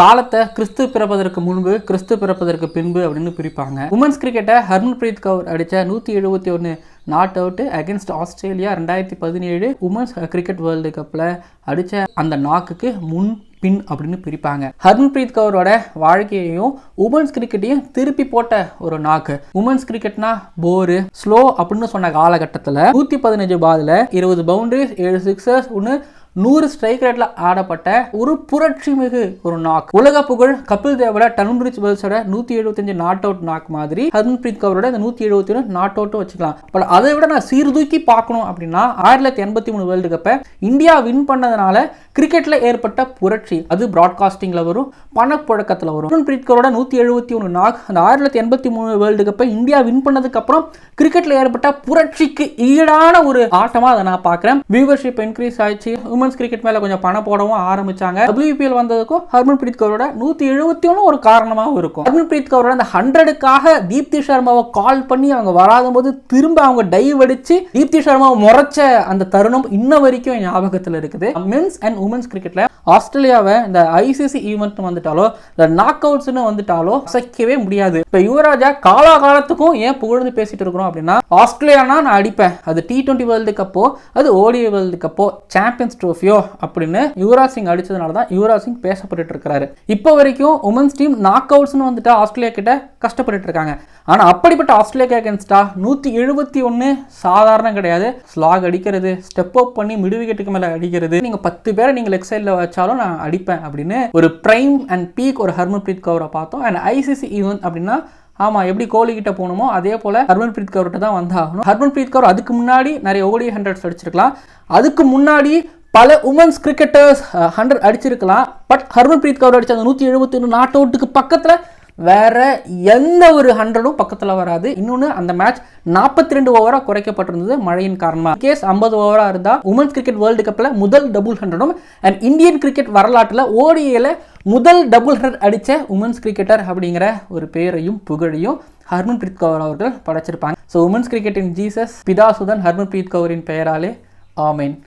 காலத்தை கிறிஸ்து பிறப்பதற்கு முன்பு கிறிஸ்து பிறப்பதற்கு பின்பு அப்படின்னு பிரிப்பாங்க. உமன்ஸ் கிரிக்கெட்டை ஹர்மன்பிரீத் கவுர் அடித்த நூற்றி எழுபத்தி ஒன்று நாட் அவுட்டு அகேன்ஸ்ட் ஆஸ்திரேலியா ரெண்டாயிரத்தி பதினேழு உமன்ஸ் கிரிக்கெட் வேர்ல்டு கப்பில் அடித்த அந்த நாக்குக்கு முன் பின் அப்படின்னு பிரிப்பாங்க. ஹர்மன்பிரீத் கவுரோட வாழ்க்கையையும் உமன்ஸ் கிரிக்கெட்டையும் திருப்பி போட்ட ஒரு நாக்கு. உமன்ஸ் கிரிக்கெட்னா போரு ஸ்லோ அப்படின்னு சொன்ன காலகட்டத்தில் நூற்றி பதினஞ்சு பாதில் இருபது பவுண்டரிஸ் ஏழு சிக்ஸர்ஸ் ஒன்று நூறு ஸ்ட்ரைக் ரேட்ல ஆடப்பட்ட ஒரு புரட்சி மிகு ஒரு நாக் உலக புகழ் கபில் தேவோட டன்பிரிட்ஜ் வெல்ஸோட நூத்தி எழுபத்தஞ்சு நாட் அவுட் நாக் மாதிரி ஹர்மன்பிரீத் கவரோட இந்த நூத்தி எழுபத்தி ஒன்று நாட் அவுட்டும் வச்சுக்கலாம். பட் அதை விட நான் சீர்தூக்கி பார்க்கணும் அப்படின்னா ஆயிரத்தி தொள்ளாயிரத்தி எண்பத்தி மூணு வேர்ல்டு கப்பை இந்தியா வின் பண்ணதுனால கிரிக்கெட்ல ஏற்பட்ட புரட்சி அது பிராட்காஸ்டிங்ல வரும் பணப்புழக்கத்தில் வரும். ஹர்மன்பிரீத் கவரோட நூத்தி எழுபத்தி ஒன்று நாக் அந்த ஆயிரத்தி தொள்ளாயிரத்தி எண்பத்தி மூணு வேர்ல்டு கப்பை இந்தியா வின் பண்ணதுக்கு அப்புறம் கிரிக்கெட்ல ஏற்பட்ட புரட்சிக்கு ஈடான ஒரு ஆட்டமா அதை நான் பார்க்குறேன். வியூவர்ஷிப் இன்க்ரீஸ் ஆயிடுச்சு உமன்ஸ் கிரிக்கெட் மேலே கொஞ்சம் பணம் போடவும் ஆரம்பிச்சாங்க. டபிள்யூபிஎல் வந்ததுக்கும் ஹர்மன் பிரீத் கவரோட நூத்தி எழுபத்தி ஒன்று ஒரு காரணமாகவும் இருக்கும். ஹர்மன் பிரீத் கவரோட அந்த ஹண்ட்ரடுக்காக தீப்தி சர்மாவை கால் பண்ணி அவங்க வராத போது திரும்ப அவங்க டைவ் அடிச்சு தீப்தி சர்மாவை முறைச்ச அந்த தருணம் இன்ன வரைக்கும் ஞாபகத்தில் இருக்குது. மென்ஸ் அண்ட் உமன்ஸ் கிரிக்கெட்ல ஆஸ்திரேலியாவை இந்த ஐசிசி ஈவெண்ட் வந்துட்டாலோ இந்த நாக் அவுட்ஸ்னு வந்துட்டாலோ அசைக்கவே முடியாது. இப்போ யுவராஜா காலாகாலத்துக்கும் ஏன் புகழ்ந்து பேசிட்டு இருக்கிறோம் அப்படின்னா ஆஸ்திரேலியானா நான் அடிப்பேன். அது டி டுவெண்ட்டி வேர்ல்டு கப்போ அது ஓடிஐ வேர்ல்டு கப்போ சாம்பியன்ஸ் ட்ரோஃபியோ அப்படின்னு யுவராஜ் சிங் அடிச்சதுனால தான் யுவராஜ் சிங் பேசப்பட்டு இருக்கிறாரு. இப்போ வரைக்கும் உமன்ஸ் டீம் நாக் அவுட்ஸ்னு வந்துட்டு ஆஸ்திரேலியா கிட்ட கஷ்டப்பட்டு இருக்காங்க. ஆனால் அப்படிப்பட்ட ஆஸ்திரேலியா அகேன்ஸ்டா நூற்றி எழுபத்தி ஒன்று சாதாரணம் கிடையாது. ஸ்லாக் அடிக்கிறது ஸ்டெப் அப் பண்ணி மிடு விக்கெட்டுக்கு மேலே அடிக்கிறது. நீங்கள் பத்து பேரை நீங்கள் லெக் சைடில் வச்சாலும் நான் அடிப்பேன் அப்படின்னு ஒரு பிரைம் அண்ட் பீக் ஒரு ஹர்மன்பிரீத் கவரை பார்த்தோம். அண்ட் ஐசிசி ஈவென்ட் அப்படின்னா ஆமாம் எப்படி கோலி கிட்ட போகணுமோ அதே போல் ஹர்மன்பிரீத் கவர்கிட்ட தான் வந்தாகணும். ஹர்மன்பிரீத் கவுர் அதுக்கு முன்னாடி நிறைய ஓடி ஹண்ட்ரட்ஸ் அடிச்சிருக்கலாம். அதுக்கு முன்னாடி பல உமன்ஸ் கிரிக்கெட்டர்ஸ் ஹண்ட்ரட் அடிச்சிருக்கலாம். பட் ஹர்மன்பிரீத் கவர் அடிச்ச அந்த நூற்றி எழுபத்தி ஒன்று நாட் அவுட்டுக்கு பக்கத்தில் வேற எந்த ஒரு ஹண்ட்ரடும் பக்கத்தில் வராது. இன்னொன்று அந்த மேட்ச் நாற்பத்தி ரெண்டு ஓவராக குறைக்கப்பட்டிருந்தது மழையின் காரணமாக கேஸ் ஐம்பது ஓவராக இருந்தால் உமன்ஸ் கிரிக்கெட் வேர்ல்டு கப்பில் முதல் டபுள் ஹண்ட்ரடும் அண்ட் இந்தியன் கிரிக்கெட் வரலாற்றில் ஓடியில் முதல் டபுள் ஹண்ட்ரட் அடித்த உமன்ஸ் கிரிக்கெட்டர் அப்படிங்கிற ஒரு பேரையும் புகழையும் ஹர்மன்பிரீத் கவர் அவர்கள் படைச்சிருப்பாங்க. ஸோ உமன்ஸ் கிரிக்கெட்டின் ஜீசஸ் பிதாசுதன் ஹர்மன்பிரீத் கவரின் பெயராலே ஆமேன்.